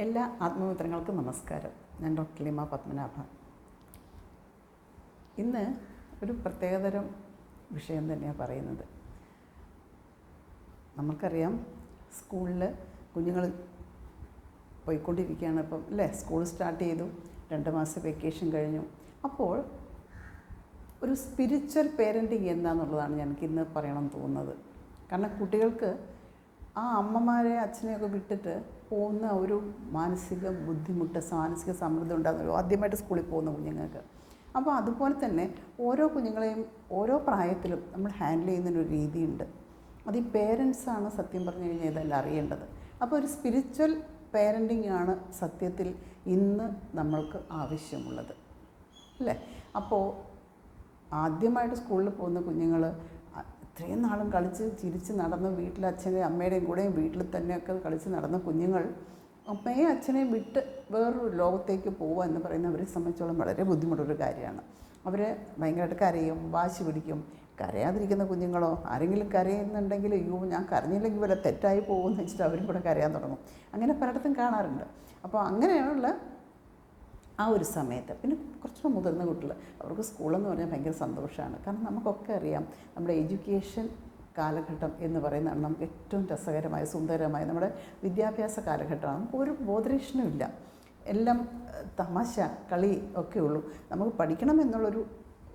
എല്ലാ ആത്മമിത്രങ്ങൾക്കും നമസ്കാരം. ഞാൻ ഡോക്ടർ ലിമ പത്മനാഭ. ഇന്ന് ഒരു പ്രത്യേകതരം വിഷയം തന്നെയാണ് പറയുന്നത്. നമുക്കറിയാം സ്കൂളിൽ കുഞ്ഞുങ്ങൾ പോയിക്കൊണ്ടിരിക്കുകയാണ്. ഇപ്പം അല്ലേ? സ്കൂൾ സ്റ്റാർട്ട് ചെയ്തു. രണ്ട് മാസം വെക്കേഷൻ കഴിഞ്ഞു. അപ്പോൾ ഒരു സ്പിരിച്വൽ പേരന്റിങ് എന്താണെന്നുള്ളതാണ് എനിക്ക് ഇന്ന് പറയണം തോന്നുന്നത്. കാരണം കുട്ടികൾക്ക് ആ അമ്മമാരെ അച്ഛനെയൊക്കെ വിട്ടിട്ട് പോകുന്ന ഒരു മാനസിക ബുദ്ധിമുട്ട് മാനസിക സമ്മർദ്ദം ഉണ്ടാകുന്നല്ലോ ആദ്യമായിട്ട് സ്കൂളിൽ പോകുന്ന കുഞ്ഞുങ്ങൾക്ക്. അപ്പോൾ അതുപോലെ തന്നെ ഓരോ കുഞ്ഞുങ്ങളെയും ഓരോ പ്രായത്തിലും നമ്മൾ ഹാൻഡിൽ ചെയ്യുന്നതിനൊരു രീതിയുണ്ട്. അത് ഈ പേരൻസാണ് സത്യം പറഞ്ഞു കഴിഞ്ഞാൽ ഇതെല്ലാം അറിയേണ്ടത്. അപ്പോൾ ഒരു സ്പിരിച്വൽ പേരന്റിംഗ് ആണ് സത്യത്തിൽ ഇന്ന് നമ്മൾക്ക് ആവശ്യമുള്ളത്. അല്ലേ? അപ്പോൾ ആദ്യമായിട്ട് സ്കൂളിൽ പോകുന്ന കുഞ്ഞുങ്ങൾ ഇത്രയും നാളും കളിച്ച് ചിരിച്ച് നടന്ന് വീട്ടിൽ അച്ഛനെയും അമ്മയുടെയും കൂടെയും വീട്ടിൽ തന്നെയൊക്കെ കളിച്ച് നടന്ന കുഞ്ഞുങ്ങൾ അമ്മയും അച്ഛനെയും വിട്ട് വേറൊരു ലോകത്തേക്ക് പോവുക എന്ന് പറയുന്നത് അവരെ സംബന്ധിച്ചോളം വളരെ ബുദ്ധിമുട്ടൊരു കാര്യമാണ്. അവർ ഭയങ്കരമായിട്ട് കരയും വാശി പിടിക്കും. കരയാതിരിക്കുന്ന കുഞ്ഞുങ്ങളോ ആരെങ്കിലും കരയുന്നുണ്ടെങ്കിൽ അയ്യോ ഞാൻ കരഞ്ഞില്ലെങ്കിൽ വല്ല തെറ്റായി പോകുമെന്ന് വെച്ചിട്ട് അവരും കൂടെ കരയാൻ തുടങ്ങും. അങ്ങനെ പലയിടത്തും കാണാറുണ്ട്. അപ്പോൾ അങ്ങനെയുള്ള ആ ഒരു സമയത്ത്. പിന്നെ കുറച്ചുകൂടെ മുതിർന്ന കുട്ടികൾ. അവർക്ക് സ്കൂളെന്ന് പറഞ്ഞാൽ ഭയങ്കര സന്തോഷമാണ്. കാരണം നമുക്കൊക്കെ അറിയാം നമ്മുടെ എഡ്യൂക്കേഷൻ കാലഘട്ടം എന്ന് പറയുന്നതാണ് നമുക്ക് ഏറ്റവും രസകരമായ സുന്ദരമായ നമ്മുടെ വിദ്യാഭ്യാസ കാലഘട്ടമാണ്. നമുക്ക് ഒരു ബോധരക്ഷണമില്ല എല്ലാം തമാശ കളി ഒക്കെ ഉള്ളൂ. നമുക്ക് പഠിക്കണം എന്നുള്ളൊരു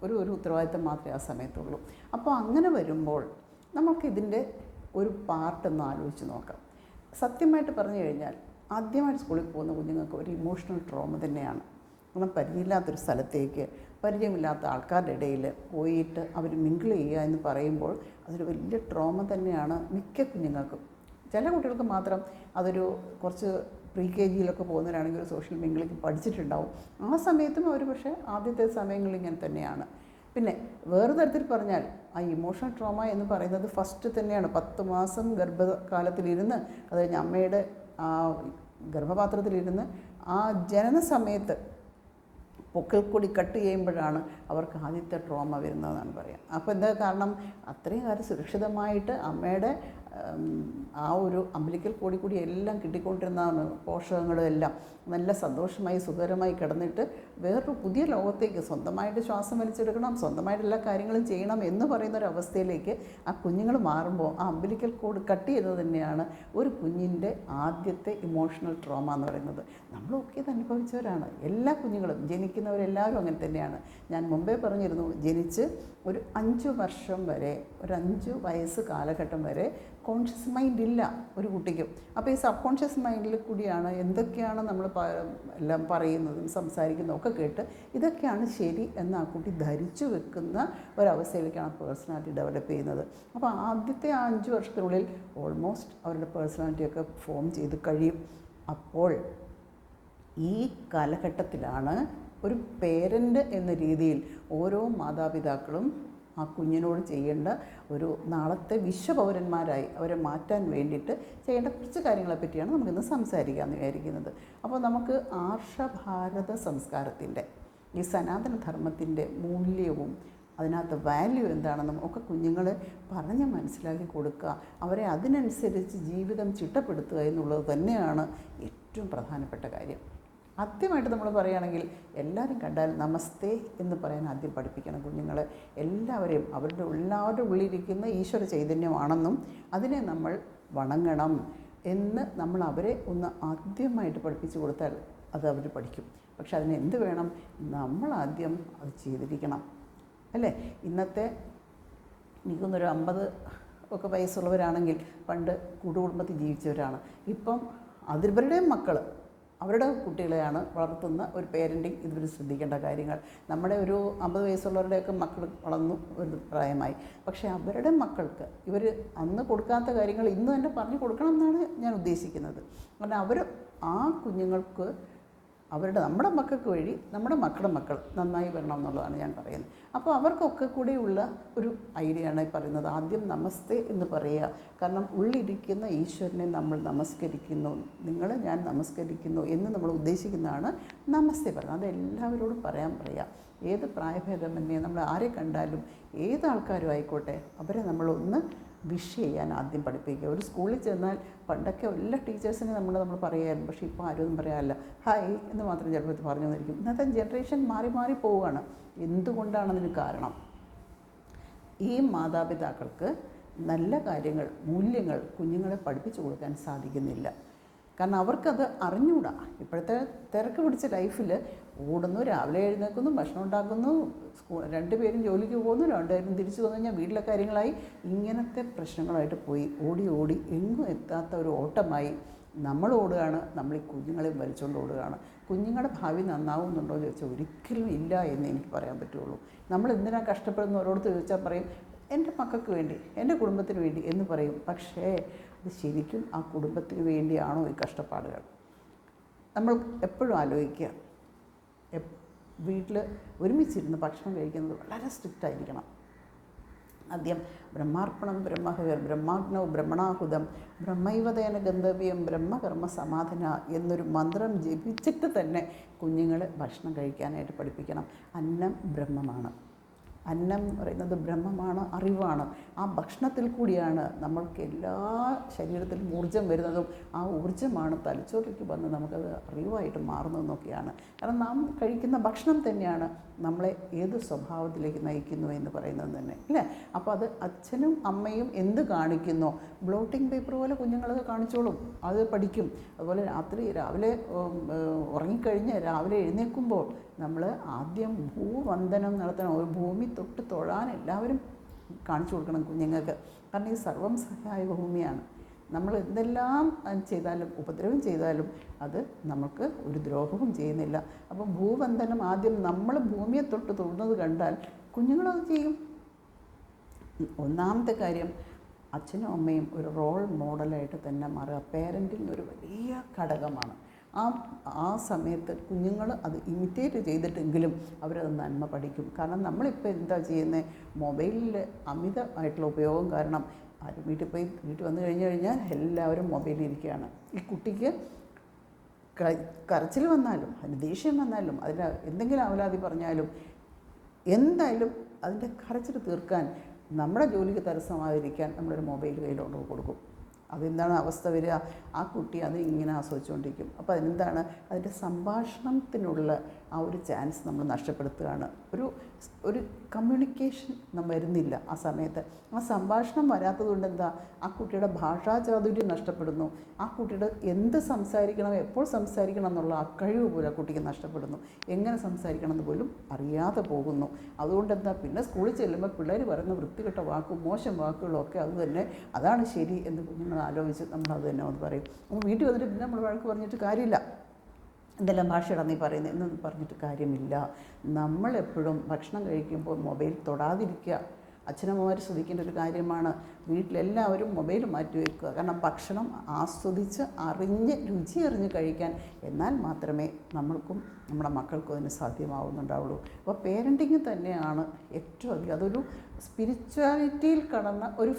ഒരു ഒരു ഉത്തരവാദിത്തം മാത്രമേ ആ സമയത്തുള്ളൂ. അപ്പോൾ അങ്ങനെ വരുമ്പോൾ നമുക്കിതിന്റെ ഒരു പാർട്ടൊന്ന് ആലോചിച്ച് നോക്കാം. സത്യമായിട്ട് പറഞ്ഞു കഴിഞ്ഞാൽ ആദ്യമായിട്ട് സ്കൂളിൽ പോകുന്ന കുഞ്ഞുങ്ങൾക്ക് ഒരു ഇമോഷണൽ ട്രോമ തന്നെയാണ്. കാരണം പരിചയമില്ലാത്തൊരു സ്ഥലത്തേക്ക് പരിചയമില്ലാത്ത ആൾക്കാരുടെ ഇടയിൽ പോയിട്ട് അവർ മിങ്കിൾ ചെയ്യുക എന്ന് പറയുമ്പോൾ അതൊരു വലിയ ട്രോമ തന്നെയാണ് മിക്ക കുഞ്ഞുങ്ങൾക്കും. ചില കുട്ടികൾക്ക് മാത്രം അതൊരു കുറച്ച് പ്രീ കെ ജിയിലൊക്കെ പോകുന്നവരാണെങ്കിൽ ഒരു സോഷ്യൽ മിങ്കിളിക്ക് പഠിച്ചിട്ടുണ്ടാവും. ആ സമയത്തും അവർ പക്ഷേ ആദ്യത്തെ സമയങ്ങളിൽ ഇങ്ങനെ തന്നെയാണ്. പിന്നെ വേറെ തരത്തിൽ പറഞ്ഞാൽ ആ ഇമോഷണൽ ട്രോമ എന്ന് പറയുന്നത് ഫസ്റ്റ് തന്നെയാണ്. പത്ത് മാസം ഗർഭകാലത്തിലിരുന്ന് അത് കഴിഞ്ഞ് അമ്മയുടെ ആ ഗർഭപാത്രത്തിലിരുന്ന് ആ ജനന സമയത്ത് പൊക്കിൾക്കൊടി കൂടി കട്ട് ചെയ്യുമ്പോഴാണ് അവർക്ക് ആദ്യത്തെ ട്രോമ വരുന്നതെന്നാണ് പറയാം അപ്പോൾ എന്താ കാരണം? അത്രയും കാലം സുരക്ഷിതമായിട്ട് അമ്മയുടെ ആ ഒരു അമ്പലിക്കൽ കൂടി കൂടി എല്ലാം കിട്ടിക്കൊണ്ടിരുന്നതാണ് പോഷകങ്ങളും എല്ലാം. നല്ല സന്തോഷമായി സുഖകരമായി കിടന്നിട്ട് വേറൊരു പുതിയ ലോകത്തേക്ക് സ്വന്തമായിട്ട് ശ്വാസം വലിച്ചെടുക്കണം സ്വന്തമായിട്ട് എല്ലാ കാര്യങ്ങളും ചെയ്യണം എന്ന് പറയുന്ന ഒരു അവസ്ഥയിലേക്ക് ആ കുഞ്ഞുങ്ങൾ മാറുമ്പോൾ ആ അമ്പലിക്കൽ കോഡ് കട്ട് ചെയ്തത് തന്നെയാണ് ഒരു കുഞ്ഞിന്റെ ആദ്യത്തെ ഇമോഷണൽ ട്രോമ എന്ന് പറയുന്നത്. നമ്മളൊക്കെ ഇത് അനുഭവിച്ചവരാണ്. എല്ലാ കുഞ്ഞുങ്ങളും ജനിക്കുന്നവരെല്ലാവരും അങ്ങനെ തന്നെയാണ്. ഞാൻ മുമ്പേ പറഞ്ഞിരുന്നു ജനിച്ച് ഒരു അഞ്ച് വർഷം വരെ ഒരു അഞ്ച് വയസ്സ് കാലഘട്ടം വരെ കോൺഷ്യസ് മൈൻഡ് ഇല്ല ഒരു കുട്ടിക്കും. അപ്പോൾ ഈ സബ് കോൺഷ്യസ് മൈൻഡിൽ കൂടിയാണ് എന്തൊക്കെയാണ് നമ്മൾ എല്ലാം പറയുന്നതും സംസാരിക്കുന്നതും ഒക്കെ കേട്ട് ഇതൊക്കെയാണ് ശരി എന്ന് ആ കുട്ടി ധരിച്ചു വെക്കുന്ന ഒരവസ്ഥയിലേക്കാണ് പേഴ്സണാലിറ്റി ഡെവലപ്പ് ചെയ്യുന്നത്. അപ്പോൾ ആദ്യത്തെ ആ അഞ്ച് വർഷത്തിനുള്ളിൽ ഓൾമോസ്റ്റ് അവരുടെ പേഴ്സണാലിറ്റിയൊക്കെ ഫോം ചെയ്ത് കഴിയും. അപ്പോൾ ഈ കാലഘട്ടത്തിലാണ് ഒരു പേരന്റ് എന്ന രീതിയിൽ ഓരോ മാതാപിതാക്കളും ആ കുഞ്ഞിനോട് ചെയ്യേണ്ട ഒരു നാളത്തെ വിശ്വപൗരന്മാരായി അവരെ മാറ്റാൻ വേണ്ടിയിട്ട് ചെയ്യേണ്ട കുറച്ച് കാര്യങ്ങളെ പറ്റിയാണ് നമുക്കിന്ന് സംസാരിക്കാമെന്ന് വിചാരിക്കുന്നത്. അപ്പോൾ നമുക്ക് ആർഷഭാരത സംസ്കാരത്തിന്റെ ഈ സനാതന ധർമ്മത്തിന്റെ മൂല്യവും അതിനകത്ത് വാല്യൂ എന്താണെന്നും ഒക്കെ കുഞ്ഞുങ്ങളെ പറഞ്ഞ് മനസ്സിലാക്കി കൊടുക്കുക. അവരെ അതിനനുസരിച്ച് ജീവിതം ചിട്ടപ്പെടുത്തുക എന്നുള്ളത് തന്നെയാണ് ഏറ്റവും പ്രധാനപ്പെട്ട കാര്യം. ആദ്യമായിട്ട് നമ്മൾ പറയുകയാണെങ്കിൽ എല്ലാവരും കണ്ടാൽ നമസ്തേ എന്ന് പറയാൻ ആദ്യം പഠിപ്പിക്കണം കുഞ്ഞുങ്ങളെ. എല്ലാവരെയും അവരുടെ എല്ലാവരുടെ ഉള്ളിലിരിക്കുന്ന ഈശ്വര ചൈതന്യമാണെന്നും അതിനെ നമ്മൾ വണങ്ങണം എന്ന് നമ്മൾ അവരെ ഒന്ന് ആദ്യമായിട്ട് പഠിപ്പിച്ചു കൊടുത്താൽ അത് അവർ പഠിക്കും. പക്ഷെ അതിന് എന്ത് വേണം? നമ്മൾ ആദ്യം അത് ചെയ്തിരിക്കണം. അല്ലേ? ഇന്നത്തെ എനിക്കൊന്നൊരു അമ്പത് ഒക്കെ വയസ്സുള്ളവരാണെങ്കിൽ പണ്ട് കൂടുകുടുംബത്തിൽ ജീവിച്ചവരാണ്. ഇപ്പം അതിവരുടെയും മക്കൾ അവരുടെ കുട്ടികളെയാണ് വളർത്തുന്ന ഒരു പേരന്റിങ് ഇതിൽ ശ്രദ്ധിക്കേണ്ട കാര്യങ്ങൾ. നമ്മുടെ ഒരു അമ്പത് വയസ്സുള്ളവരുടെയൊക്കെ മക്കൾ വളർന്നു ഒരു പ്രായമായി. പക്ഷേ അവരുടെ മക്കൾക്ക് ഇവർ അന്ന് കൊടുക്കാത്ത കാര്യങ്ങൾ ഇന്ന് തന്നെ പറഞ്ഞു കൊടുക്കണം എന്നാണ് ഞാൻ ഉദ്ദേശിക്കുന്നത്. കാരണം അവർ ആ കുഞ്ഞുങ്ങൾക്ക് അവരുടെ നമ്മുടെ മക്കൾക്ക് വഴി നമ്മുടെ മക്കളുടെ മക്കൾ നന്നായി വരണം എന്നുള്ളതാണ് ഞാൻ പറയുന്നത്. അപ്പോൾ അവർക്കൊക്കെ കൂടെയുള്ള ഒരു ഐഡിയയാണ് പറയുന്നത് ആദ്യം നമസ്തേ എന്ന് പറയുക. കാരണം ഉള്ളിരിക്കുന്ന ഈശ്വരനെ നമ്മൾ നമസ്കരിക്കുന്നു നിങ്ങളെ ഞാൻ നമസ്കരിക്കുന്നു എന്ന് നമ്മൾ ഉദ്ദേശിക്കുന്നതാണ് നമസ്തേ പറയുന്നത്. അത് എല്ലാവരോടും പറയാൻ പറയാം ഏത് പ്രായഭേദമന്യേ നമ്മൾ ആരെ കണ്ടാലും ഏത് ആൾക്കാരും ആയിക്കോട്ടെ അവരെ നമ്മളൊന്ന് വിഷ് ചെയ്യാൻ ആദ്യം പഠിപ്പിക്കുക. ഒരു സ്കൂളിൽ ചെന്നാൽ പണ്ടൊക്കെ എല്ലാ ടീച്ചേഴ്സിനും നമ്മൾ നമ്മൾ പറയായിരുന്നു. പക്ഷേ ഇപ്പോൾ ആരും പറയാനല്ല ഹായ് എന്ന് മാത്രം ചിലപ്പോൾ പറഞ്ഞു തന്നിരിക്കും ഇന്നത്തെ ജനറേഷൻ മാറി മാറി പോവുകയാണ്. എന്തുകൊണ്ടാണതിന് കാരണം? ഈ മാതാപിതാക്കൾക്ക് നല്ല കാര്യങ്ങൾ മൂല്യങ്ങൾ കുഞ്ഞുങ്ങളെ പഠിപ്പിച്ചു കൊടുക്കാൻ സാധിക്കുന്നില്ല. കാരണം അവർക്കത് അറിഞ്ഞുകൂടാ. ഇപ്പോഴത്തെ തിരക്ക് പിടിച്ച ലൈഫിൽ ഓടുന്നു രാവിലെ എഴുന്നേൽക്കുന്നു ഭക്ഷണം ഉണ്ടാക്കുന്നു സ്കൂൾ രണ്ടുപേരും ജോലിക്ക് പോകുന്നു രണ്ടുപേരും തിരിച്ചു വന്നു കഴിഞ്ഞാൽ വീട്ടിലെ കാര്യങ്ങളായി. ഇങ്ങനത്തെ പ്രശ്നങ്ങളായിട്ട് പോയി. ഓടി ഓടി എങ്ങും എത്താത്ത ഒരു ഓട്ടമായി നമ്മൾ ഓടുകയാണ്. നമ്മൾ ഈ കുഞ്ഞുങ്ങളെ വലിച്ചുകൊണ്ട് ഓടുകയാണ്. കുഞ്ഞുങ്ങളുടെ ഭാവി നന്നാവുന്നുണ്ടോ എന്ന് ചോദിച്ചാൽ ഒരിക്കലും ഇല്ല എന്ന് എനിക്ക് പറയാൻ പറ്റുള്ളൂ. നമ്മൾ എന്തിനാണ് കഷ്ടപ്പെടുന്ന ഓരോരുത്തർ ചോദിച്ചാൽ പറയും എന്റെ മക്കൾക്ക് വേണ്ടി എന്റെ കുടുംബത്തിന് വേണ്ടി എന്ന് പറയും. പക്ഷേ അത് ശരിക്കും ആ കുടുംബത്തിന് വേണ്ടിയാണോ ഈ കഷ്ടപ്പാടുകൾ? നമ്മൾ എപ്പോഴും ആലോചിക്കുക വീട്ടിൽ ഒരുമിച്ചിരുന്ന് ഭക്ഷണം കഴിക്കുന്നത് വളരെ സ്ട്രിക്റ്റ് ആയിരിക്കണം. ആദ്യം ബ്രഹ്മാർപ്പണം ബ്രഹ്മഹ ബ്രഹ്മാഗ്നവ് ബ്രഹ്മണാഹുതം ബ്രഹ്മൈവതേന ഗന്ധവ്യം ബ്രഹ്മകർമ്മ സമാധന എന്നൊരു മന്ത്രം ജപിച്ചിട്ട് തന്നെ കുഞ്ഞുങ്ങൾ ഭക്ഷണം കഴിക്കാനായിട്ട് പഠിപ്പിക്കണം. അന്നം ബ്രഹ്മമാണ്. അന്നം പറയുന്നത് ബ്രഹ്മമാണ് അറിവാണ്. ആ ഭക്ഷണത്തിൽ കൂടിയാണ് നമ്മൾക്ക് എല്ലാ ശരീരത്തിലും ഊർജം വരുന്നതും ആ ഊർജമാണ് തലച്ചോറിലേക്ക് വന്ന് നമുക്കത് അറിവായിട്ട് മാറുന്നതെന്നൊക്കെയാണ് കാരണം നാം കഴിക്കുന്ന ഭക്ഷണം തന്നെയാണ് നമ്മളെ ഏത് സ്വഭാവത്തിലേക്ക് നയിക്കുന്നു എന്ന് പറയുന്നത് തന്നെ അല്ലേ? അപ്പോൾ അത് അച്ഛനും അമ്മയും എന്ത് കാണിക്കുന്നോ? ബ്ലോട്ടിംഗ് പേപ്പർ പോലെ കുഞ്ഞുങ്ങളത് കാണിച്ചോളും അത് പഠിക്കും. അതുപോലെ രാത്രി രാവിലെ ഉറങ്ങിക്കഴിഞ്ഞ് രാവിലെ എഴുന്നേൽക്കുമ്പോൾ നമ്മൾ ആദ്യം ഭൂവന്ദനം നടത്തണം ഒരു ഭൂമി തൊട്ട് തൊഴാൻ എല്ലാവരും കാണിച്ചു കൊടുക്കണം കുഞ്ഞുങ്ങൾക്ക്. കാരണം ഈ സർവം സഹായ ഭൂമിയാണ്. നമ്മൾ എന്തെല്ലാം ചെയ്താലും ഉപദ്രവം ചെയ്താലും അത് നമുക്ക് ഒരു ദ്രോഹവും ചെയ്യുന്നില്ല. അപ്പം ഭൂവന്ദനം ആദ്യം നമ്മൾ ഭൂമിയെ തൊട്ട് തൊഴുന്നത് കണ്ടാൽ കുഞ്ഞുങ്ങളത് ചെയ്യും. ഒന്നാമത്തെ കാര്യം അച്ഛനും അമ്മയും ഒരു റോൾ മോഡലായിട്ട് തന്നെ മാറുക. പേരന്റിങ് ഒരു വലിയ ഘടകമാണ്. ആ ആ സമയത്ത് കുഞ്ഞുങ്ങൾ അത് ഇമിറ്റേറ്റ് ചെയ്തിട്ടെങ്കിലും അവരത് നന്മ പഠിക്കും. കാരണം നമ്മളിപ്പോൾ എന്താ ചെയ്യുന്നത് മൊബൈലിൽ അമിതമായിട്ടുള്ള ഉപയോഗം കാരണം ആരും വീട്ടിൽ പോയി വീട്ടിൽ വന്നു കഴിഞ്ഞു കഴിഞ്ഞാൽ എല്ലാവരും മൊബൈലിൽ ഇരിക്കുകയാണ്. ഈ കുട്ടിക്ക് കരച്ചിൽ വന്നാലും അതിന് ദേഷ്യം വന്നാലും അതിന് എന്തെങ്കിലും അവലാതി പറഞ്ഞാലും എന്തായാലും അതിന്റെ കരച്ചിൽ തീർക്കാൻ നമ്മുടെ ജോലിക്ക് തടസ്സമാതിരിക്കാൻ നമ്മളൊരു മൊബൈൽ കയ്യിലോട്ട് കൊടുക്കും. അതെന്താണ് അവസ്ഥ വരിക? ആ കുട്ടി അത് ഇങ്ങനെ ആസ്വദിച്ചുകൊണ്ടിരിക്കും. അപ്പോൾ അതിനെന്താണ് അതിന്റെ സംഭാഷണത്തിനുള്ള ആ ഒരു ചാൻസ് നമ്മൾ നഷ്ടപ്പെടുത്തുകയാണ്. ഒരു ഒരു കമ്മ്യൂണിക്കേഷൻ വരുന്നില്ല ആ സമയത്ത്. ആ സംഭാഷണം വരാത്തതുകൊണ്ട് എന്താ? ആ കുട്ടിയുടെ ഭാഷാ ചാതുര്യം നഷ്ടപ്പെടുന്നു. ആ കുട്ടിയുടെ എന്ത് സംസാരിക്കണം എപ്പോൾ സംസാരിക്കണം എന്നുള്ള ആ കഴിവ് പോലും ആ കുട്ടിക്ക് നഷ്ടപ്പെടുന്നു. എങ്ങനെ സംസാരിക്കണം എന്ന് പോലും അറിയാതെ പോകുന്നു. അതുകൊണ്ട് എന്താ? പിന്നെ സ്കൂളിൽ ചെല്ലുമ്പോൾ പിള്ളേർ പറയുന്ന വൃത്തികെട്ട വാക്കും മോശം വാക്കുകളൊക്കെ അത് തന്നെ അതാണ് ശരി എന്ന് കുഞ്ഞുങ്ങൾ ആലോചിച്ച് നമ്മൾ അത് തന്നെ ഒന്ന് പറയും. അപ്പോൾ വീട്ടിൽ വന്നിട്ട് പിന്നെ നമ്മൾ വഴക്ക് പറഞ്ഞിട്ട് കാര്യമില്ല. എന്തെല്ലാം ഭാഷയുടെ നീ പറയുന്നത് എന്നൊന്നും പറഞ്ഞിട്ട് കാര്യമില്ല. നമ്മളെപ്പോഴും ഭക്ഷണം കഴിക്കുമ്പോൾ മൊബൈൽ തൊടാതിരിക്കുക. അച്ഛനമ്മമാർ ശ്രദ്ധിക്കേണ്ട ഒരു കാര്യമാണ്. വീട്ടിലെല്ലാവരും മൊബൈൽ മാറ്റി വയ്ക്കുക കാരണം ഭക്ഷണം ആസ്വദിച്ച് അറിഞ്ഞ് രുചി അറിഞ്ഞ് കഴിക്കാൻ എന്നാൽ മാത്രമേ നമ്മൾക്കും നമ്മുടെ മക്കൾക്കും അതിന് സാധ്യമാവുന്നുണ്ടാവുള്ളൂ. അപ്പോൾ പേരന്റിങ് തന്നെയാണ് ഏറ്റവും അധികം. അതൊരു സ്പിരിച്വാലിറ്റിയിൽ കടന്ന ഒരു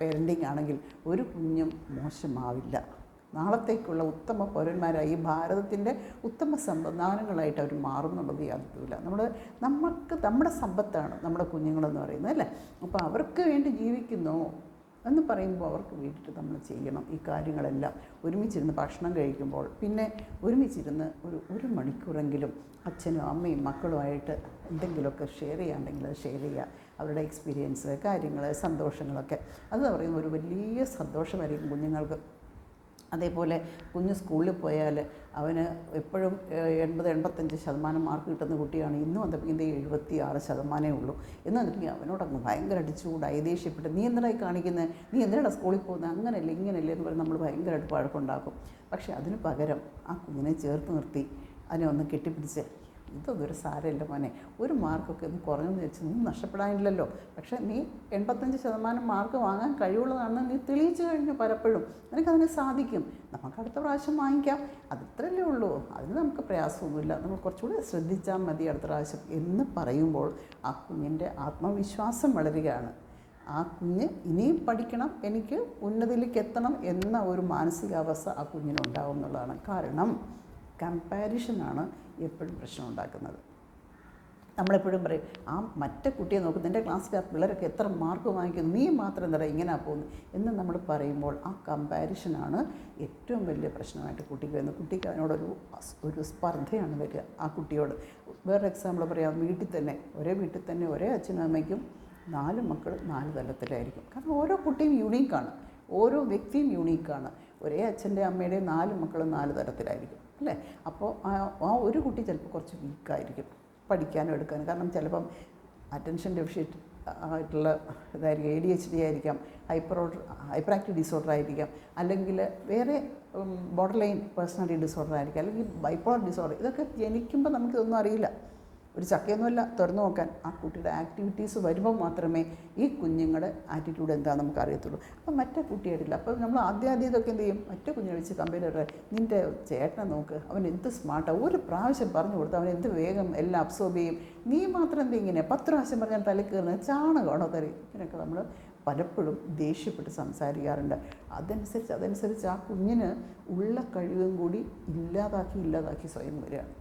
പേരന്റിങ് ആണെങ്കിൽ ഒരു കുഞ്ഞും മോശമാവില്ല. നാളത്തേക്കുള്ള ഉത്തമ പൗരന്മാരായി ഭാരതത്തിന്റെ ഉത്തമ സംവിധാനങ്ങളായിട്ട് അവർ മാറുന്നുള്ളത് യാതൊരുമില്ല. നമ്മൾ നമുക്ക് നമ്മുടെ സമ്പത്താണ് നമ്മുടെ കുഞ്ഞുങ്ങളെന്ന് പറയുന്നത് അല്ലേ? അപ്പോൾ അവർക്ക് വേണ്ടി ജീവിക്കുന്നു എന്ന് പറയുമ്പോൾ അവർക്ക് വേണ്ടിയിട്ട് നമ്മൾ ചെയ്യണം ഈ കാര്യങ്ങളെല്ലാം. ഒരുമിച്ചിരുന്ന് ഭക്ഷണം കഴിക്കുമ്പോൾ പിന്നെ ഒരുമിച്ചിരുന്ന് ഒരു ഒരു മണിക്കൂറെങ്കിലും അച്ഛനും അമ്മയും മക്കളുമായിട്ട് എന്തെങ്കിലുമൊക്കെ ഷെയർ ചെയ്യാണ്ടെങ്കിൽ അത് ഷെയർ ചെയ്യുക. അവരുടെ എക്സ്പീരിയൻസ് കാര്യങ്ങൾ സന്തോഷങ്ങളൊക്കെ. അത് പറയുന്ന ഒരു വലിയ സന്തോഷമായിരിക്കും കുഞ്ഞുങ്ങൾക്ക്. അതേപോലെ കുഞ്ഞ് സ്കൂളിൽ പോയാൽ അവന് എപ്പോഴും എൺപത് എൺപത്തഞ്ച് ശതമാനം മാർക്ക് കിട്ടുന്ന കുട്ടിയാണ്. ഇന്നും വന്നപ്പോൾ എഴുപത്തി ആറ് ശതമാനമേ ഉള്ളൂ. എന്ന് വന്നിട്ടുണ്ടെങ്കിൽ അവനോടങ്ങ് ഭയങ്കരമായിട്ട് ചൂടായി ദേഷ്യപ്പെട്ട് നീ എന്തിനായി കാണിക്കുന്നത് നീ എന്തിനാണ് സ്കൂളിൽ പോകുന്നത് അങ്ങനെയല്ല ഇങ്ങനെയല്ല? എന്ന് പറഞ്ഞ് നമ്മൾ ഭയങ്കരമായിട്ട് വഴക്കുണ്ടാക്കും. പക്ഷേ അതിന് പകരം ആ കുഞ്ഞിനെ ചേർത്ത് നിർത്തി. അതിനെ ഒന്ന് കെട്ടിപ്പിടിച്ച് ഇതൊന്നൊരു സാരമില്ല മോനെ. ഒരു മാർക്കൊക്കെ ഒന്ന് കുറഞ്ഞെന്ന് വെച്ച് നീ നഷ്ടപ്പെടാനില്ലല്ലോ. പക്ഷേ നീ എൺപത്തഞ്ച് ശതമാനം മാർക്ക് വാങ്ങാൻ കഴിവുള്ളതാണെന്ന് നീ തെളിയിച്ചു കഴിഞ്ഞു പലപ്പോഴും. നിനക്കതിന് സാധിക്കും. നമുക്ക് അടുത്ത പ്രാവശ്യം വാങ്ങിക്കാം. അതിത്രല്ലേ ഉള്ളൂ. അതിന് നമുക്ക് പ്രയാസമൊന്നുമില്ല. നമ്മൾ കുറച്ചുകൂടി ശ്രദ്ധിച്ചാൽ മതി അടുത്ത പ്രാവശ്യം എന്ന് പറയുമ്പോൾ ആ കുഞ്ഞിന്റെ ആത്മവിശ്വാസം വളരുകയാണ്. ആ കുഞ്ഞ് ഇനിയും പഠിക്കണം. എനിക്ക് ഉന്നതിയിലേക്ക് എത്തണം എന്ന ഒരു മാനസികാവസ്ഥ ആ കുഞ്ഞിനുണ്ടാവും എന്നുള്ളതാണ്. കാരണം കമ്പാരിഷനാണ് എപ്പോഴും പ്രശ്നം ഉണ്ടാക്കുന്നത്. നമ്മളെപ്പോഴും പറയും ആ മറ്റേ കുട്ടിയെ നോക്കും നിന്റെ ക്ലാസ്സിലെ ആ പിള്ളേരൊക്കെ എത്ര മാർക്ക് വാങ്ങിക്കുന്നു നീ മാത്രം എന്താ ഇങ്ങനെ പോകുന്നു. എന്ന് നമ്മൾ പറയുമ്പോൾ ആ കമ്പാരിഷനാണ് ഏറ്റവും വലിയ പ്രശ്നമായിട്ട് കുട്ടിക്ക് വരുന്നത്. കുട്ടിക്ക് അതിനോടൊരു ഒരു സ്പർദ്ധയാണ് വരിക ആ കുട്ടിയോട്. വേറെ എക്സാമ്പിൾ പറയാം വീട്ടിൽ തന്നെ ഒരേ വീട്ടിൽ തന്നെ ഒരേ അച്ഛനും അമ്മയ്ക്കും നാല് മക്കൾ നാല് തലത്തിലായിരിക്കും. കാരണം ഓരോ കുട്ടിയും യുണീക്കാണ് ഓരോ വ്യക്തിയും യുണീക്കാണ് ഒരേ അച്ഛന്റെ അമ്മയുടെയും നാല് മക്കളും നാല് തരത്തിലായിരിക്കും അല്ലേ? അപ്പോൾ ആ ഒരു കുട്ടി ചിലപ്പോൾ കുറച്ച് വീക്കായിരിക്കും പഠിക്കാനും എടുക്കാനും. കാരണം ചിലപ്പം അറ്റൻഷൻ ഡെഫിഷ്യറ്റ് ആയിട്ടുള്ള ഇതായിരിക്കും എ ഡി എച്ച് ഡി ആയിരിക്കാം ഹൈപ്പർ ഹൈപ്പർ ആക്റ്റീവ് ഡിസോർഡർ ആയിരിക്കാം അല്ലെങ്കിൽ വേറെ ബോർഡർ ലൈൻ പേഴ്സണാലിറ്റി ഡിസോർഡർ ആയിരിക്കാം അല്ലെങ്കിൽ ബൈപ്പോളർ ഡിസോർഡർ ഇതൊക്കെ ജനിക്കുമ്പോൾ നമുക്കിതൊന്നും അറിയില്ല. ഒരു ചക്കയൊന്നുമല്ല തുറന്നു നോക്കാൻ ആ കുട്ടിയുടെ ആക്ടിവിറ്റീസ് വരുമ്പോൾ മാത്രമേ ഈ കുഞ്ഞുങ്ങളുടെ ആറ്റിറ്റ്യൂഡ് എന്താണെന്ന് നമുക്ക് അറിയത്തുള്ളൂ. അപ്പം മറ്റേ കുട്ടിയായിട്ടില്ല അപ്പം നമ്മൾ ആദ്യം ആദ്യം ഇതൊക്കെ എന്ത് ചെയ്യും? മറ്റേ കുഞ്ഞിനെ വെച്ച് കമ്പയർ ചെയ്ത് നിന്റെ ചേട്ടനെ നോക്ക്. അവൻ എന്ത് സ്മാർട്ടാണ് ഒരു പ്രാവശ്യം പറഞ്ഞു കൊടുത്ത് അവൻ എന്ത് വേഗം എല്ലാം അബ്സോർബ് ചെയ്യും. നീ മാത്രം എന്ത് ഇങ്ങനെ പത്ത് പ്രാവശ്യം പറഞ്ഞാൽ തലയിൽ കയറുന്നത് ചാണകമാണോ തരി ഇങ്ങനെയൊക്കെ നമ്മൾ പലപ്പോഴും ദേഷ്യപ്പെട്ട് സംസാരിക്കാറുണ്ട്. അതനുസരിച്ച് അതനുസരിച്ച് ആ കുഞ്ഞിന് ഉള്ള കഴിവും കൂടി ഇല്ലാതാക്കി ഇല്ലാതാക്കി സ്വയം വരികയാണ്.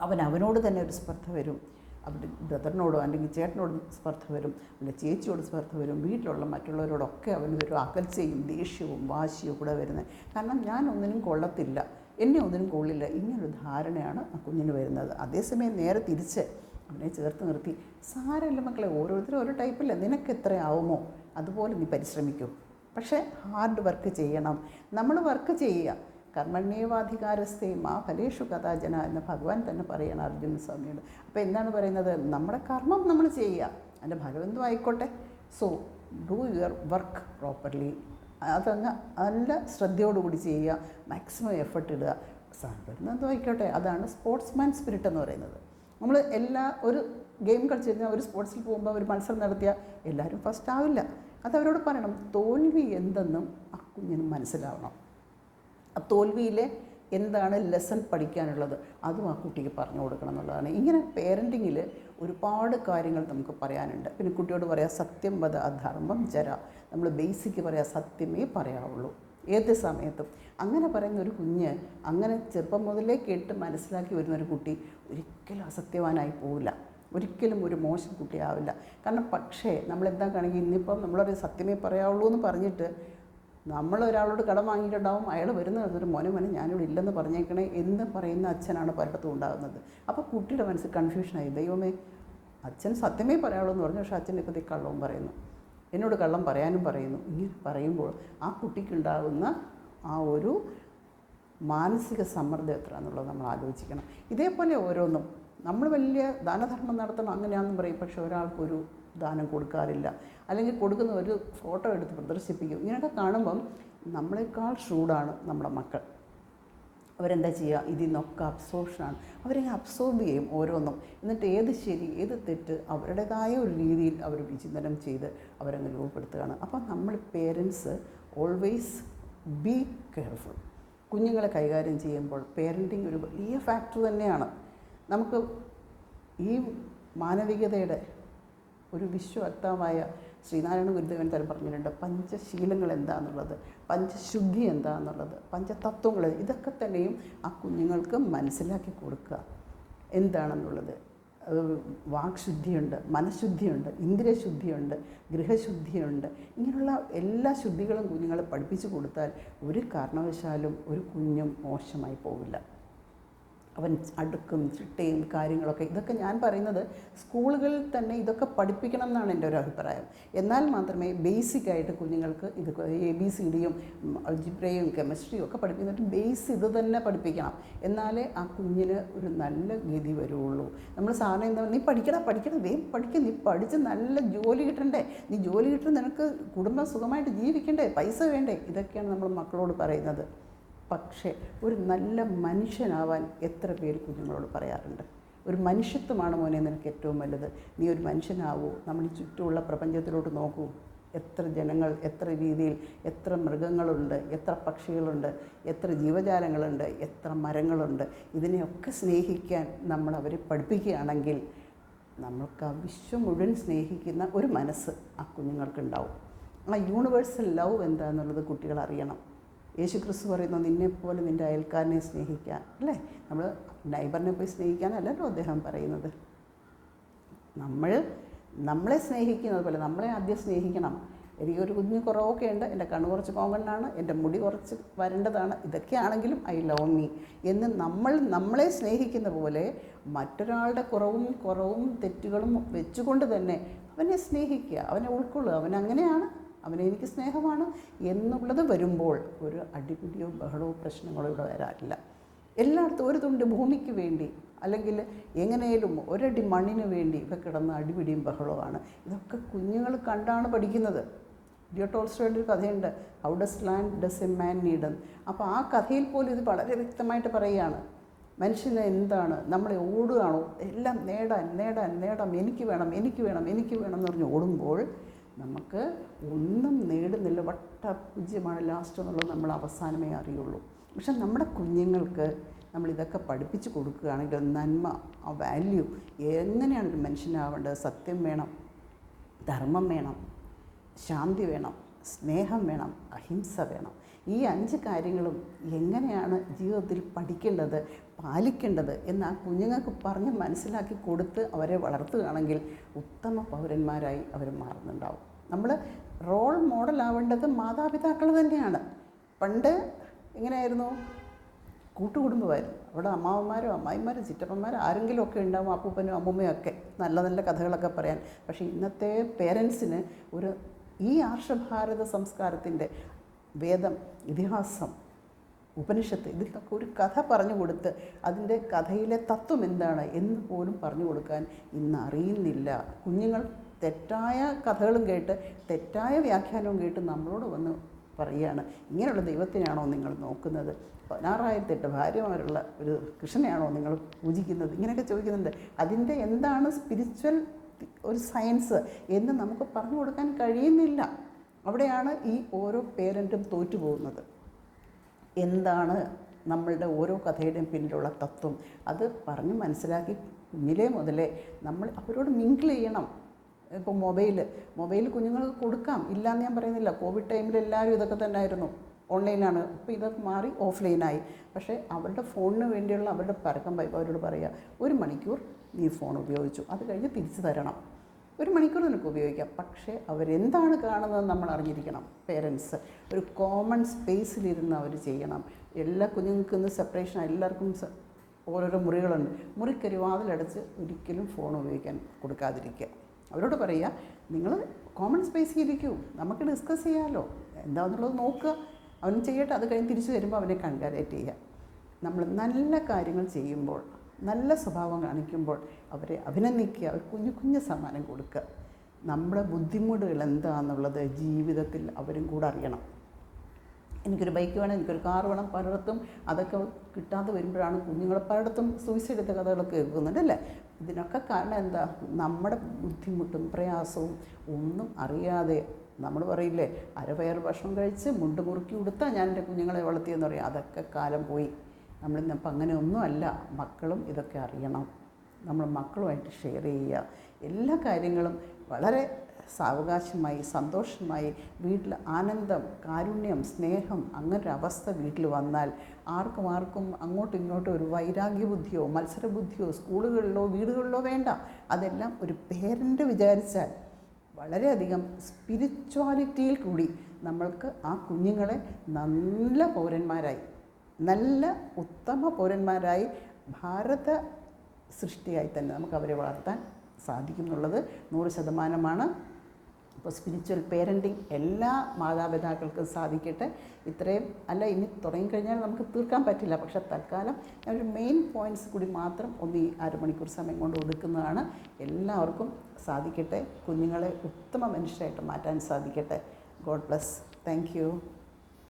അവൻ അവനോട് തന്നെ ഒരു സ്പർദ്ധ വരും. അവന്റെ ബ്രദറിനോടോ അല്ലെങ്കിൽ ചേട്ടനോടും സ്പർദ്ധ വരും. അല്ലെങ്കിൽ ചേച്ചിയോട് സ്പർദ്ധ വരും. വീട്ടിലുള്ള മറ്റുള്ളവരോടൊക്കെ അവന് ഒരു അകൽച്ചയും ദേഷ്യവും വാശിയും കൂടെ വരുന്നത്. കാരണം ഞാൻ ഒന്നിനും കൊള്ളത്തില്ല. എന്നെ ഒന്നിനും കൊള്ളില്ല. ഇങ്ങനൊരു ധാരണയാണ് ആ കുഞ്ഞിന് വരുന്നത്. അതേസമയം നേരെ തിരിച്ച് അവനെ ചേർത്ത് നിർത്തി. സാരമില്ല മക്കളെ ഓരോരുത്തരും ഓരോ ടൈപ്പില്ല. നിനക്ക് എത്രയാവുമോ? അതുപോലെ നീ പരിശ്രമിക്കൂ. പക്ഷേ ഹാർഡ് വർക്ക് ചെയ്യണം. നമ്മൾ വർക്ക് ചെയ്യുക. കർമ്മണ്യേവാധികാരസ്ഥയും മാ ഫലേഷു കഥാജന എന്ന് ഭഗവാൻ തന്നെ പറയണം അർജുന സ്വാമിയോട്. അപ്പോൾ എന്താണ് പറയുന്നത്? നമ്മുടെ കർമ്മം നമ്മൾ ചെയ്യുക. അതിന്റെ ഫലമെന്തും ആയിക്കോട്ടെ. So do your work properly അതങ്ങ് നല്ല ശ്രദ്ധയോടുകൂടി ചെയ്യുക. മാക്സിമം എഫർട്ട് ഇടുക. സാധാരണ ആയിക്കോട്ടെ. അതാണ് സ്പോർട്സ്മാൻ സ്പിരിറ്റ് എന്ന് പറയുന്നത്. നമ്മൾ എല്ലാ ഒരു ഗെയിം കളിച്ചിരുന്ന ഒരു സ്പോർട്സിൽ പോകുമ്പോൾ ഒരു മത്സരം നടത്തിയാൽ എല്ലാവരും ഫസ്റ്റ് ആവില്ല. അത് അവരോട് പറയണം തോൽവി എന്തെന്നും ആ കുഞ്ഞിന് മനസ്സിലാവണം. ആ തോൽവിയിലെ എന്താണ് ലെസൺ പഠിക്കാനുള്ളത്? അതും ആ കുട്ടിക്ക് പറഞ്ഞു കൊടുക്കണം എന്നുള്ളതാണ്. ഇങ്ങനെ പേരന്റിങ്ങിൽ ഒരുപാട് കാര്യങ്ങൾ നമുക്ക് പറയാനുണ്ട്. പിന്നെ കുട്ടിയോട് പറയാ സത്യം വധ അധർമ്മം ജര. നമ്മൾ ബേസിക്ക് പറയാം സത്യമേ പറയാവുള്ളൂ. ഏത് സമയത്തും. അങ്ങനെ പറയുന്ന ഒരു കുഞ്ഞ് അങ്ങനെ ചെറുപ്പം മുതലേ കേട്ട് മനസ്സിലാക്കി വരുന്ന ഒരു കുട്ടി ഒരിക്കലും അസത്യവാനായി പോവില്ല. ഒരിക്കലും ഒരു മോശം കുട്ടിയാവില്ല. കാരണം പക്ഷേ നമ്മളെന്താ കാണെങ്കിൽ ഇന്നിപ്പം നമ്മളൊരു സത്യമേ പറയാവുള്ളൂ എന്ന് പറഞ്ഞിട്ട് നമ്മൾ ഒരാളോട് കടം വാങ്ങിയിട്ടുണ്ടാവും. അയാൾ വരുന്ന ഒരു മോനെ മോനെ ഞാനിവിടെ ഇല്ലെന്ന് പറഞ്ഞേക്കണേ എന്ന് പറയുന്ന അച്ഛനാണ് പലയിടത്തും ഉണ്ടാകുന്നത്. അപ്പോൾ കുട്ടിയുടെ മനസ്സിൽ കൺഫ്യൂഷനായി ദൈവമേ അച്ഛൻ സത്യമേ പറയാവുള്ളൂ എന്ന് പറഞ്ഞു. പക്ഷേ അച്ഛൻ ഇപ്പോൾ കള്ളവും പറയുന്നു. എന്നോട് കള്ളം പറയാനും പറയുന്നു. ഇങ്ങനെ പറയുമ്പോൾ ആ കുട്ടിക്കുണ്ടാകുന്ന ആ ഒരു മാനസിക സമ്മർദ്ദം എത്ര എന്നുള്ളത് നമ്മൾ ആലോചിക്കണം. ഇതേപോലെ ഓരോന്നും. നമ്മൾ വലിയ ദാനധർമ്മം നടത്തണം അങ്ങനെയാണെന്ന് പറയും. പക്ഷെ ഒരാൾക്കൊരു ദാനം കൊടുക്കാറില്ല. അല്ലെങ്കിൽ കൊടുക്കുന്ന ഒരു ഫോട്ടോ എടുത്ത് പ്രദർശിപ്പിക്കും. ഇങ്ങനെയൊക്കെ കാണുമ്പം നമ്മളെക്കാൾ ഷൂഡാണ് നമ്മുടെ മക്കൾ. അവരെന്താ ചെയ്യുക? ഇതിൽ നിന്നൊക്കെ അബ്സോർഷനാണ് അവരെ അബ്സോർബ് ചെയ്യും ഓരോന്നും. എന്നിട്ട് ഏത് ശരി ഏത് തെറ്റ് അവരുടേതായ ഒരു രീതിയിൽ അവർ വിചിന്തനം ചെയ്ത് അവരങ്ങ് രൂപപ്പെടുത്തുകയാണ്. അപ്പം നമ്മൾ പേരൻസ് ഓൾവേസ് ബി കെയർഫുൾ കുഞ്ഞുങ്ങളെ കൈകാര്യം ചെയ്യുമ്പോൾ പേരന്റിങ് ഒരു വലിയ ഫാക്ടർ തന്നെയാണ്. നമുക്ക് ഈ മാനവികതയുടെ ഒരു വിശ്വവക്താവായ ശ്രീനാരായണ ഗുരുദേവൻ തന്നെ പറഞ്ഞിട്ടുണ്ട്. പഞ്ചശീലങ്ങൾ എന്താണെന്നുള്ളത് പഞ്ചശുദ്ധി എന്താണെന്നുള്ളത് പഞ്ചതത്വങ്ങൾ ഇതൊക്കെ തന്നെയും ആ കുഞ്ഞുങ്ങൾക്ക് മനസ്സിലാക്കി കൊടുക്കുക. എന്താണെന്നുള്ളത്? വാക്ശുദ്ധിയുണ്ട് മനഃശുദ്ധിയുണ്ട് ഇന്ദ്രിയശുദ്ധിയുണ്ട് ഗൃഹശുദ്ധിയുണ്ട്. ഇങ്ങനെയുള്ള എല്ലാ ശുദ്ധികളും കുഞ്ഞുങ്ങളെ പഠിപ്പിച്ചു കൊടുത്താൽ ഒരു കാരണവശാലും ഒരു കുഞ്ഞും മോശമായി പോവില്ല. അവൻ അടുക്കും ചിട്ടയും കാര്യങ്ങളൊക്കെ. ഇതൊക്കെ ഞാൻ പറയുന്നത് സ്കൂളുകളിൽ തന്നെ ഇതൊക്കെ പഠിപ്പിക്കണം എന്നാണ് എന്റെ ഒരു അഭിപ്രായം. എന്നാൽ മാത്രമേ ബേസിക് ആയിട്ട് കുഞ്ഞുങ്ങൾക്ക് ഇത് എ ബി സി ഡിയും അൽജിബ്രയും കെമിസ്ട്രിയും ഒക്കെ പഠിപ്പിക്കുന്നിട്ട് ബേസ് ഇത് തന്നെ പഠിപ്പിക്കണം. എന്നാലേ ആ കുഞ്ഞിന് ഒരു നല്ല ഗതി വരുള്ളൂ. നമ്മൾ സാറിനെ എന്താ നീ പഠിക്കടാ പഠിക്കണം വേഗം പഠിക്കും. നീ പഠിച്ച് നല്ല ജോലി കിട്ടണ്ടേ? നീ ജോലി കിട്ടുന്ന നിനക്ക് കുടുംബം സുഖമായിട്ട് ജീവിക്കണ്ടേ? പൈസ വേണ്ടേ? ഇതൊക്കെയാണ് നമ്മൾ മക്കളോട് പറയുന്നത്. പക്ഷേ ഒരു നല്ല മനുഷ്യനാവാൻ എത്ര പേര് കുഞ്ഞുങ്ങളോട് പറയാറുണ്ട്? ഒരു മനുഷ്യത്വമാണ് മോനെ നിനക്ക് ഏറ്റവും വലുത്. നീ ഒരു മനുഷ്യനാവൂ. നമ്മൾ ചുറ്റുമുള്ള പ്രപഞ്ചത്തിലോട്ട് നോക്കൂ. എത്ര ജനങ്ങൾ എത്ര രീതിയിൽ എത്ര മൃഗങ്ങളുണ്ട് എത്ര പക്ഷികളുണ്ട് എത്ര ജീവജാലങ്ങളുണ്ട് എത്ര മരങ്ങളുണ്ട്. ഇതിനെയൊക്കെ സ്നേഹിക്കാൻ നമ്മൾ അവരെ പഠിപ്പിക്കുകയാണെങ്കിൽ നമ്മൾക്ക് ആ വിശ്വം മുഴുവൻ സ്നേഹിക്കുന്ന ഒരു മനസ്സ് ആ കുഞ്ഞുങ്ങൾക്കുണ്ടാവും. ആ യൂണിവേഴ്സൽ ലവ് എന്താണെന്നുള്ളത് കുട്ടികൾ അറിയണം. യേശു ക്രിസ്തു പറയുന്നു നിന്നെപ്പോലെ നിന്റെ അയൽക്കാരനെ സ്നേഹിക്കാൻ. അല്ലേ? നമ്മൾ നൈബറിനെ പോയി സ്നേഹിക്കാനല്ലല്ലോ അദ്ദേഹം പറയുന്നത്. നമ്മൾ നമ്മളെ സ്നേഹിക്കുന്നത് പോലെ നമ്മളെ ആദ്യം സ്നേഹിക്കണം. എനിക്കൊരു കുഞ്ഞു കുറവൊക്കെ ഉണ്ട് എന്റെ കണ്ണ് കുറച്ച് കോമണ്ണാണ് എന്റെ മുടി കുറച്ച് വരേണ്ടതാണ് ഇതൊക്കെയാണെങ്കിലും ഐ ലവ് മീ. എന്ന് നമ്മൾ നമ്മളെ സ്നേഹിക്കുന്ന പോലെ മറ്റൊരാളുടെ കുറവും കുറവും തെറ്റുകളും വെച്ചുകൊണ്ട് തന്നെ അവനെ സ്നേഹിക്കുക അവനെ ഉൾക്കൊള്ളുക. അവൻ അങ്ങനെയാണ് അവനെ എനിക്ക് സ്നേഹമാണ് എന്നുള്ളത് വരുമ്പോൾ ഒരു അടിപിടിയോ ബഹളമോ പ്രശ്നങ്ങളോ ഇവിടെ വരാറില്ല. എല്ലായിടത്തും ഒരു തുണ്ട് ഭൂമിക്ക് വേണ്ടി അല്ലെങ്കിൽ എങ്ങനെയും ഒരടി മണ്ണിന് വേണ്ടി ഇവ കിടന്ന അടിപിടിയും ബഹളവുമാണ്. ഇതൊക്കെ കുഞ്ഞുങ്ങൾ കണ്ടാണ് പഠിക്കുന്നത്. ഡിയോ ടോൾസ്റ്റോയുടെ ഒരു കഥയുണ്ട്. How does land does a man need അപ്പോൾ ആ കഥയിൽ പോലും ഇത് വളരെ വ്യക്തമായിട്ട് പറയുകയാണ്. മനുഷ്യന് എന്താണ്? നമ്മളെ ഓടുകയാണോ? എല്ലാം നേടാൻ നേടാൻ നേടാം എനിക്ക് വേണം എനിക്ക് വേണം എനിക്ക് വേണം എന്ന് പറഞ്ഞ് ഓടുമ്പോൾ നമുക്ക് ഒന്നും നേടുന്നില്ല. വട്ട പൂജ്യമാണ് ലാസ്റ്റ് എന്നുള്ളത് നമ്മൾ അവസാനമേ അറിയുള്ളൂ. പക്ഷെ നമ്മുടെ കുഞ്ഞുങ്ങൾക്ക് നമ്മൾ ഇതൊക്കെ പഠിപ്പിച്ച് കൊടുക്കുകയാണെങ്കിൽ നന്മ ആ വാല്യൂ എങ്ങനെയാണ് ഒരു മനുഷ്യനാവേണ്ടത് സത്യം വേണം ധർമ്മം വേണം ശാന്തി വേണം സ്നേഹം വേണം അഹിംസ വേണം. ഈ അഞ്ച് കാര്യങ്ങളും എങ്ങനെയാണ് ജീവിതത്തിൽ പഠിക്കേണ്ടത് പാലിക്കേണ്ടത് എന്ന് ആ കുഞ്ഞുങ്ങൾക്ക് പറഞ്ഞ് മനസ്സിലാക്കി കൊടുത്ത് അവരെ വളർത്തുകയാണെങ്കിൽ ഉത്തമ പൗരന്മാരായി അവർ മാറുന്നുണ്ടാവും. നമ്മൾ റോൾ മോഡലാവേണ്ടത് മാതാപിതാക്കൾ തന്നെയാണ്. പണ്ട് എങ്ങനെയായിരുന്നു? കൂട്ടുകുടുംബമായിരുന്നു. അവിടെ അമ്മാവന്മാരും അമ്മായിമാരും ചിറ്റപ്പന്മാരും ആരെങ്കിലും ഒക്കെ ഉണ്ടാവും അപ്പൂപ്പനും അമ്മൂമ്മയും ഒക്കെ. നല്ല നല്ല കഥകളൊക്കെ പറയാൻ. പക്ഷേ ഇന്നത്തെ പേരൻസിന് ഒരു ഈ ആർഷഭാരത സംസ്കാരത്തിന്റെ വേദം ഇതിഹാസം ഉപനിഷത്ത് ഇതിലൊക്കെ ഒരു കഥ പറഞ്ഞു കൊടുത്ത് അതിന്റെ കഥയിലെ തത്വം എന്താണ് എന്ന് പോലും പറഞ്ഞു കൊടുക്കാൻ ഇന്ന് അറിയുന്നില്ല. കുഞ്ഞുങ്ങൾ തെറ്റായ കഥകളും കേട്ട് തെറ്റായ വ്യാഖ്യാനവും കേട്ട് നമ്മളോട് വന്ന് പറയുകയാണ് ഇങ്ങനെയുള്ള ദൈവത്തിനാണോ നിങ്ങൾ നോക്കുന്നത്? പതിനാറായിരത്തെട്ട് ഭാര്യമാരുള്ള ഒരു കൃഷ്ണനെയാണോ നിങ്ങൾ പൂജിക്കുന്നത്? ഇങ്ങനെയൊക്കെ ചോദിക്കുന്നുണ്ട്. അതിന്റെ എന്താണ് സ്പിരിച്വൽ ഒരു സയൻസ് എന്ന് നമുക്ക് പറഞ്ഞു കൊടുക്കാൻ കഴിയുന്നില്ല. അവിടെയാണ് ഈ ഓരോ പേരന്റും തോറ്റു പോകുന്നത് എന്താണ് നമ്മളുടെ ഓരോ കഥയുടെയും പിന്നിലുള്ള തത്വം? അത് പറഞ്ഞ് മനസ്സിലാക്കി കുഞ്ഞിലേ മുതലേ നമ്മൾ അവരോട് മിങ്കിൾ ചെയ്യണം. ഇപ്പോൾ മൊബൈൽ മൊബൈൽ കുഞ്ഞുങ്ങൾക്ക് കൊടുക്കാം. ഇല്ലയെന്ന് ഞാൻ പറയുന്നില്ല. കോവിഡ് ടൈമിൽ എല്ലാവരും ഇതൊക്കെ തന്നെ ആയിരുന്നു. ഓൺലൈനാണ് ഇപ്പോൾ ഇതൊക്കെ മാറി ഓഫ്ലൈനായി പക്ഷേ അവരുടെ ഫോണിന് വേണ്ടിയുള്ള അവരുടെ പരക്കം അവരോട് പറയുക ഒരു മണിക്കൂർ നീ ഫോൺ ഉപയോഗിച്ചു. അത് കഴിഞ്ഞ് തിരിച്ചു തരണം. ഒരു മണിക്കൂർ നിനക്ക് ഉപയോഗിക്കാം. പക്ഷേ അവരെന്താണ് കാണുന്നത് നമ്മൾ അറിഞ്ഞിരിക്കണം. പേരൻസ് ഒരു കോമൺ സ്പേസിലിരുന്ന് അവർ ചെയ്യണം. എല്ലാ കുഞ്ഞുങ്ങൾക്കും ഇന്ന് സെപ്പറേഷൻ എല്ലാവർക്കും ഓരോരോ മുറികളുണ്ട്. മുറിക്കൊരു വാതിലടച്ച് ഒരിക്കലും ഫോൺ ഉപയോഗിക്കാൻ കൊടുക്കാതിരിക്കുക. അവരോട് പറയുക നിങ്ങൾ കോമൺ സ്പേസിൽ ഇരിക്കൂ. നമുക്ക് ഡിസ്കസ് ചെയ്യാമല്ലോ എന്താണെന്നുള്ളത് നോക്കുക. അവൻ ചെയ്യട്ടെ. അത് കഴിഞ്ഞ് തിരിച്ചു വരുമ്പോൾ അവനെ കൺകാരേറ്റ് ചെയ്യുക. നമ്മൾ നല്ല കാര്യങ്ങൾ ചെയ്യുമ്പോൾ നല്ല സ്വഭാവം കാണിക്കുമ്പോൾ അവരെ അഭിനന്ദിക്കുക അവർ കുഞ്ഞു കുഞ്ഞു സമ്മാനം കൊടുക്കുക. നമ്മുടെ ബുദ്ധിമുട്ടുകൾ എന്താണെന്നുള്ളത് ജീവിതത്തിൽ അവരും കൂടെ അറിയണം. എനിക്കൊരു ബൈക്ക് വേണം എനിക്കൊരു കാർ വേണം പലയിടത്തും അതൊക്കെ കിട്ടാതെ വരുമ്പോഴാണ് കുഞ്ഞുങ്ങൾ പലയിടത്തും സൂയിസൈഡ് ചെയ്ത കഥകളൊക്കെ കേൾക്കുന്നുണ്ട് അല്ലേ? ഇതിനൊക്കെ കാരണം എന്താ? നമ്മുടെ ബുദ്ധിമുട്ടും പ്രയാസവും ഒന്നും അറിയാതെ നമ്മൾ പറയില്ലേ അരപയർ ഭക്ഷണം കഴിച്ച് മുണ്ട് മുറുക്കി കൊടുത്താൽ ഞാൻ എന്റെ കുഞ്ഞുങ്ങളെ വളർത്തിയെന്ന് പറയും. അതൊക്കെ കാലം പോയി. നമ്മളിന്നിപ്പോൾ അങ്ങനെ ഒന്നുമല്ല മക്കളും ഇതൊക്കെ അറിയണം. നമ്മൾ മക്കളുമായിട്ട് ഷെയർ ചെയ്യുക. എല്ലാ കാര്യങ്ങളും വളരെ സാവകാശമായി സന്തോഷമായി വീട്ടിൽ ആനന്ദം കാരുണ്യം സ്നേഹം അങ്ങനൊരു അവസ്ഥ വീട്ടിൽ വന്നാൽ ആർക്കും ആർക്കും അങ്ങോട്ടും ഇങ്ങോട്ടും ഒരു വൈരാഗ്യ ബുദ്ധിയോ മത്സര ബുദ്ധിയോ സ്കൂളുകളിലോ വീടുകളിലോ വേണ്ട. അതെല്ലാം ഒരു പേരന്റ് വിചാരിച്ചാൽ വളരെയധികം സ്പിരിച്വാലിറ്റിയിൽ കൂടി നമ്മൾക്ക് ആ കുഞ്ഞുങ്ങളെ നല്ല പൗരന്മാരായി നല്ല ഉത്തമ പൗരന്മാരായി ഭാരത സൃഷ്ടിയായി തന്നെ നമുക്ക് അവരെ വളർത്താൻ സാധിക്കും എന്നുള്ളത് നൂറ് ശതമാനമാണ്. അപ്പോൾ സ്പിരിച്വൽ പേരന്റിങ് എല്ലാ മാതാപിതാക്കൾക്കും സാധിക്കട്ടെ. ഇത്രയും അല്ല ഇനി തുടങ്ങിക്കഴിഞ്ഞാൽ നമുക്ക് തീർക്കാൻ പറ്റില്ല. പക്ഷെ തൽക്കാലം ഒരു മെയിൻ പോയിന്റ്സ് കൂടി മാത്രം ഒന്ന് ഈ അരമണിക്കൂർ സമയം കൊണ്ട് ഒതുക്കുന്നതാണ്. എല്ലാവർക്കും സാധിക്കട്ടെ. കുഞ്ഞുങ്ങളെ ഉത്തമ മനുഷ്യരായിട്ട് മാറ്റാൻ സാധിക്കട്ടെ. God bless thank